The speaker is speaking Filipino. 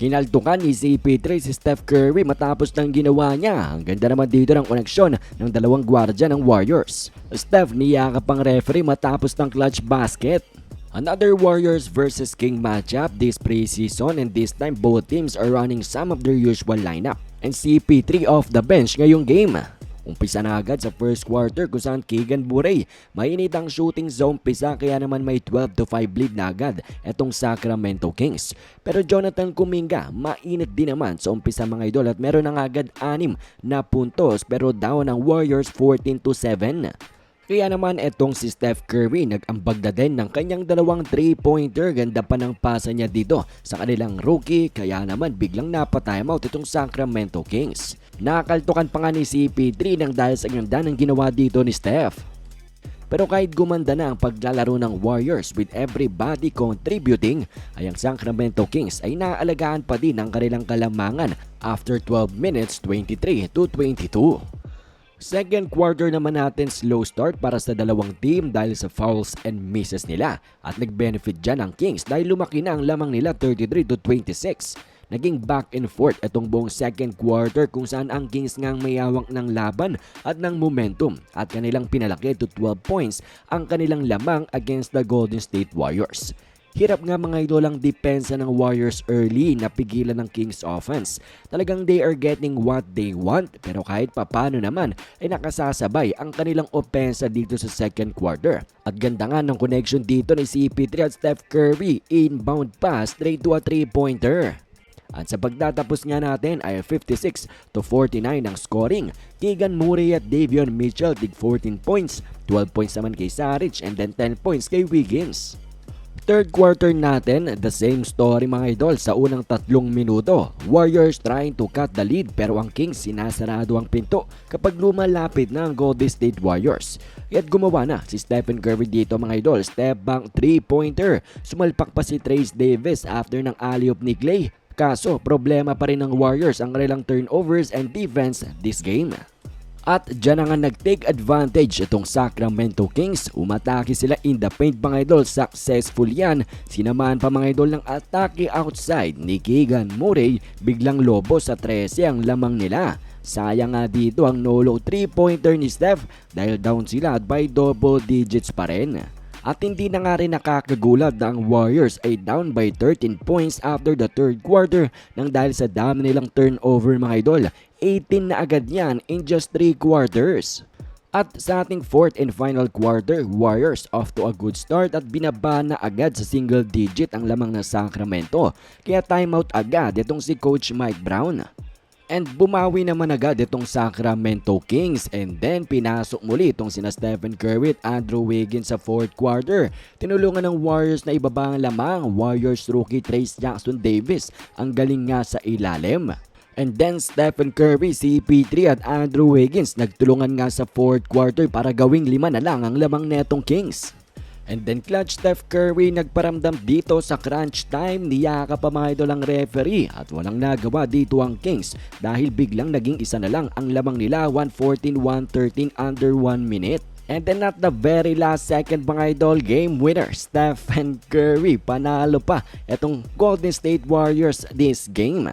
Kinaltukan ni CP3 si Steph Curry matapos ng ginawa niya. Ang ganda naman dito ng koneksyon ng dalawang gwardya ng Warriors. Steph niyakap ang referee matapos ng clutch basket. Another Warriors versus King matchup this preseason and this time both teams are running some of their usual lineup. And CP3 off the bench ngayong game. Umpisa na agad sa first quarter kung saan Keegan Murray mainit ang shooting sa umpisa kaya naman may 12 to 5 lead na agad etong Sacramento Kings. Pero Jonathan Kuminga mainit din naman sa umpisa mga idol at meron na agad 6 na puntos pero down ang Warriors 14 to 7. Kaya naman etong si Steph Curry nag-ambag na din ng kanyang dalawang 3-pointer. Ganda pa ng pasa niya dito sa kanilang rookie. Kaya naman biglang napatimeout itong Sacramento Kings. Nakakaltukan pa nga ni CP3 nang dahil sa ganda ng ginawa dito ni Steph. Pero kahit gumanda na ang paglalaro ng Warriors with everybody contributing, ay ang Sacramento Kings ay naaalagaan pa din ang kanilang kalamangan after 12 minutes 23 to 22. Second quarter naman natin slow start para sa dalawang team dahil sa fouls and misses nila at nag-benefit dyan ang Kings dahil lumaki na ang lamang nila 33 to 26. Naging back and forth itong buong second quarter kung saan ang Kings ngang may hawak ng laban at ng momentum at kanilang pinalaki to 12 points ang kanilang lamang against the Golden State Warriors. Hirap nga mga idol ang depensa ng Warriors early na pigilan ng Kings offense. Talagang they are getting what they want pero kahit papano naman ay nakasasabay ang kanilang opensa dito sa second quarter. At ganda nga ng connection dito ni CP3 at Steph Curry inbound pass straight to a 3-pointer. At sa pagtatapos nga natin ay 56 to 49 ang scoring. Keegan Murray at Davion Mitchell tig 14 points, 12 points naman kay Saric and then 10 points kay Wiggins. Third quarter natin, the same story mga idol sa unang tatlong minuto. Warriors trying to cut the lead pero ang Kings sinasarado ang pinto kapag lumalapit na ang Golden State Warriors. At gumawa na si Stephen Curry dito mga idol, step back 3-pointer. Sumalpak pa si Trace Davis after ng alley-oop ni Clay. Kaso problema pa rin ng Warriors ang kanilang turnovers and defense this game. At dyan na nga nag-take advantage itong Sacramento Kings. Umatake sila in the paint mga idol. Successful yan. Sinamaan pa mga idol ng atake outside ni Keegan Murray. Biglang lobo sa 13 ang lamang nila. Sayang nga dito ang no-low 3-pointer ni Steph dahil down sila at by double digits pa rin. At hindi na nga rin nakakagulat na ang Warriors ay down by 13 points after the third quarter nang dahil sa dami nilang turnover mga idol. 18 na agad yan in just 3 quarters. At sa ating fourth and final quarter, Warriors off to a good start at binaba na agad sa single digit ang lamang ng Sacramento. Kaya timeout agad itong si Coach Mike Brown. And bumawi naman agad itong Sacramento Kings and then pinasok muli itong sina Stephen Curry at Andrew Wiggins sa fourth quarter. Tinulungan ng Warriors na ibaba ang lamang. Warriors rookie Trace Jackson Davis ang galing nga sa ilalim. And then Stephen Curry, CP3 at Andrew Wiggins nagtulungan nga sa fourth quarter para gawing lima na lang ang lamang netong Kings. And then clutch Steph Curry nagparamdam dito sa crunch time niyaka pa mga idol ang referee at walang nagawa dito ang Kings dahil biglang naging isa na lang ang lamang nila 114-113 under 1 minute. And then at the very last second mga idol, game winner Stephen Curry panalo pa itong Golden State Warriors this game.